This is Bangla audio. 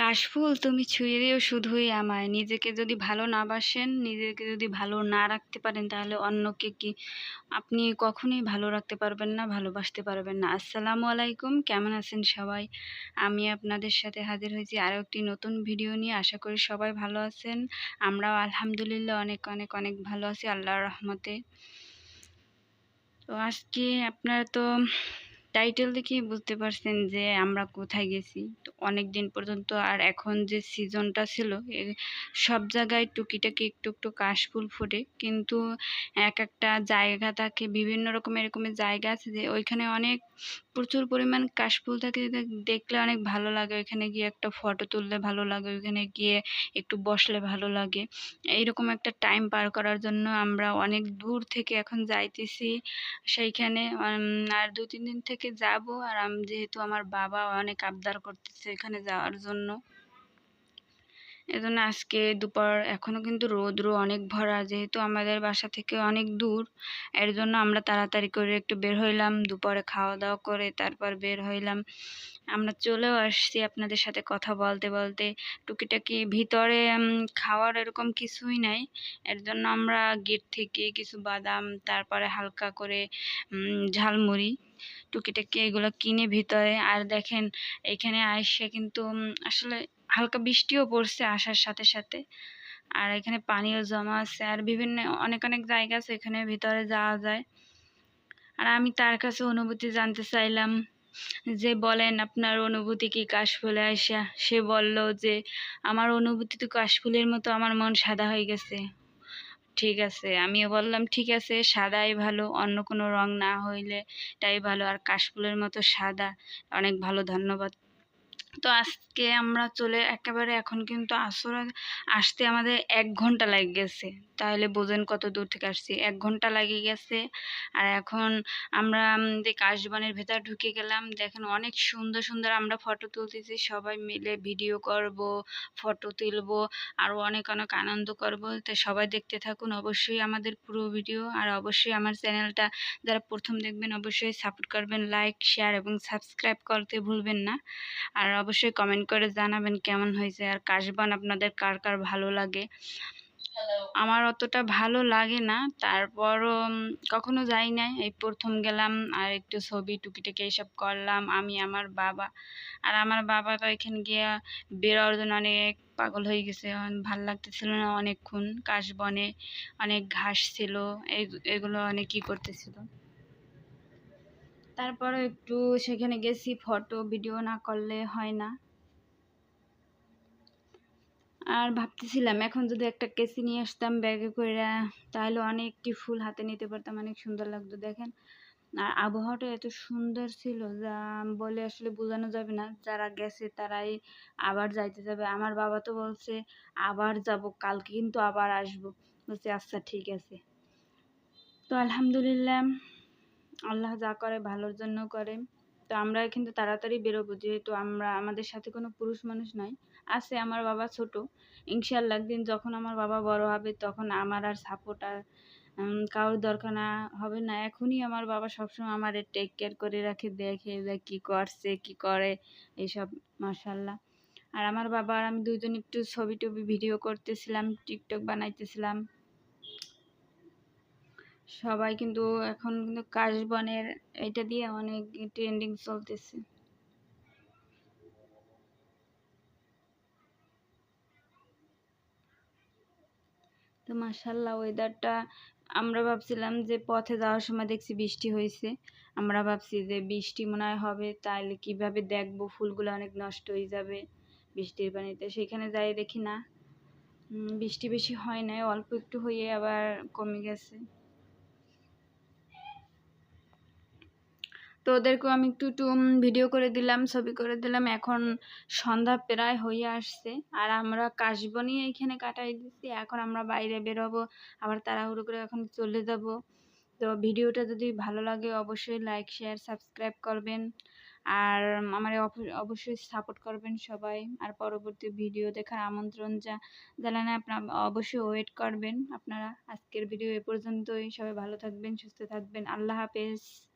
কাশফুল তুমি ছুঁয়ে দিও শুধুই আমায়। নিজেকে যদি ভালো না বাসেন, নিজেকে যদি ভালো না রাখতে পারেন, তাহলে অন্যকে কি আপনি কখনোই ভালো রাখতে পারবেন না, ভালোবাসতে পারবেন না। আসসালামু আলাইকুম, কেমন আছেন সবাই? আমি আপনাদের সাথে হাজির হয়েছি আরও একটি নতুন ভিডিও নিয়ে। আশা করি সবাই ভালো আছেন। আমরাও আলহামদুলিল্লাহ অনেক অনেক অনেক ভালো আছি, আল্লাহর রহমতে। তো আজকে আপনারা তো টাইটেল দেখেই বুঝতে পারছেন যে আমরা কোথায় গেছি। অনেক দিন পর্যন্ত আর এখন যে সিজনটা ছিল সব জায়গায় টুকিটাকি একটু একটু কাশফুল ফোটে। কিন্তু এক একটা জায়গা থাকে, বিভিন্ন রকমের এরকমের জায়গা আছে যে ওইখানে অনেক প্রচুর পরিমাণ কাশফুল থাকে। দেখলে অনেক ভালো লাগে। ওইখানে গিয়ে একটা ফটো তুললে ভালো লাগে। ওইখানে গিয়ে একটু বসলে ভালো লাগে। এইরকম একটা টাইম পার করার জন্য আমরা অনেক দূর থেকে এখন যাইতেছি। সেইখানে আর দু তিন দিন থেকে যাব। আর আমি যেহেতু আমার বাবা অনেক আবদার করতেছে এখানে যাওয়ার জন্য। এজন্য আজকে দুপুর এখনও কিন্তু রৌদ্র অনেক ভরা, যেহেতু আমাদের বাসা থেকে অনেক দূর, এর জন্য আমরা তাড়াতাড়ি করে একটু বের হইলাম, দুপুরে খাওয়া দাওয়া করে তারপর বের হইলাম। আমরা চলেও আসছি আপনাদের সাথে কথা বলতে বলতে। টুকিটাকি ভিতরে খাওয়ার এরকম কিছুই নাই। এর জন্য আমরা গেট থেকে কিছু বাদাম, তারপরে হালকা করে ঝালমুড়ি, টুকিটাকি এগুলো কিনে ভিতরে। আর দেখেন, এখানে আসে কিন্তু আসলে হালকা বৃষ্টিও পড়ছে আসার সাথে সাথে। আর এখানে পানিও জমা আছে। আর বিভিন্ন, অনেক অনেক জায়গা আছে এখানে ভিতরে যাওয়া যায়। আর আমি তার কাছে অনুভূতি জানতে চাইলাম যে, বলেন আপনার অনুভূতি কি কাশফুলে আসা সে বলল যে, আমার অনুভূতি তো কাশফুলের মতো, আমার মন সাদা হয়ে গেছে। ঠিক আছে। আমিও বললাম, ঠিক আছে, সাদাই ভালো, অন্য কোনো রং না হইলে তাই ভালো, আর কাশফুলের মতো সাদা। অনেক ভালো, ধন্যবাদ। তো আজকে আমরা চলে একেবারে এখন কিন্তু আসর, আসতে আমাদের এক ঘণ্টা লাগে গেছে। তাহলে বোঝেন কত দূর থেকে আসছি। এক ঘণ্টা লাগে গেছে। আর এখন আমরা যে কাশবনের ভেতর ঢুকে গেলাম, দেখেন অনেক সুন্দর সুন্দর আমরা ফটো তুলতেছি। সবাই মিলে ভিডিও করব ফটো তুলব আরও অনেক অনেক আনন্দ করব। তো সবাই দেখতে থাকুন। অবশ্যই আমাদের পুরো ভিডিও আর অবশ্যই আমার চ্যানেলটা যারা প্রথম দেখবেন, অবশ্যই সাপোর্ট করবেন। লাইক শেয়ার এবং সাবস্ক্রাইব করতে ভুলবেন না। আর অবশ্যই কমেন্ট করে জানাবেন কেমন হয়েছে আর কাশবন আপনাদের কার কার ভালো লাগে। আমার অতটা ভালো লাগে না তারপরও কখনো যাই নাই। এই প্রথম গেলাম আর একটু ছবি টুকিটাকি এইসব করলাম। আমি আমার বাবা আর আমার বাবা তো এখানে গিয়ে বেরোর জন্য অনেক পাগল হয়ে গেছে। ভালো লাগতেছিল না অনেকক্ষণ। কাশবনে অনেক ঘাস ছিল। এগুলো অনেক কী করতেছিল। তারপরে একটু সেখানে গেছি ফটো, ভিডিও না করলে হয় না। আর ভাবতেছিলাম, এখন যদি একটা কেসি নিয়ে আসতাম ব্যাগে করে তাহলে অনেকটি ফুল হাতে নিতে পারতাম, অনেক সুন্দর লাগতো, দেখেন। আর আবহাওয়াটা এত সুন্দর ছিল যা বলে আসলে বোঝানো যাবে না, যারা গেছে তারাই আবার যাইতে যাবে। আমার বাবা তো বলছে, আবার যাব, কালকে কিন্তু আবার আসব। বলছে আচ্ছা ঠিক আছে। তো আলহামদুলিল্লাহ আল্লাহ যা করে ভালোর জন্য করে। তো আমরা কিন্তু তাড়াতাড়ি বেরোবো, যেহেতু আমরা, আমাদের সাথে কোনো পুরুষ মানুষ নাই। আছে আমার বাবা ছোট। ইনশাল্লাহ একদিন যখন আমার বাবা বড় হবে, তখন আমার আর সাপোর্ট আর কারোর দরকার না, হবে না। এখনই আমার বাবা সবসময় আমার টেক কেয়ার করে রাখে, দেখে কী করছে, কী করে এইসব মার্শাল্লাহ আর আমার বাবা আর আমি দুজন একটু ছবি টবি ভিডিও করতেছিলাম টিকটক বানাইতেছিলাম। সবাই কিন্তু এখন কিন্তু কাশবনের এটা দিয়ে অনেক ট্রেন্ডিং চলতেছে। তো মাসাল্লাহ ওয়েদারটা আমরা ভাবছিলাম যে পথে যাওয়ার সময় দেখছি বৃষ্টি হয়েছে। আমরা ভাবছি যে বৃষ্টি মনে হয় হবে তাহলে কীভাবে দেখব? ফুলগুলো অনেক নষ্ট হয়ে যাবে বৃষ্টির পানিতে। সেখানে যাই দেখি না। বৃষ্টি বেশি হয় নাই, অল্প একটু হয়ে আবার কমে গেছে। তো ওদেরকেও আমি একটু একটু ভিডিও করে দিলাম, ছবি করে দিলাম। এখন সন্ধ্যা প্রায় হয়ে আসছে। আর আমরা কাশবনি এইখানে কাটাই দিচ্ছি এখন আমরা বাইরে বেরোবো, আবার তাড়াহুড়ো করে এখন চলে যাব। তো ভিডিওটা যদি ভালো লাগে, অবশ্যই লাইক শেয়ার সাবস্ক্রাইব করবেন। আর আমার অবশ্যই সাপোর্ট করবেন সবাই। আর পরবর্তী ভিডিও দেখার আমন্ত্রণ যা জানালে আপনার অবশ্যই ওয়েট করবেন। আপনারা আজকের ভিডিও এ পর্যন্তই। সবাই ভালো থাকবেন, সুস্থ থাকবেন। আল্লাহ হাফেজ।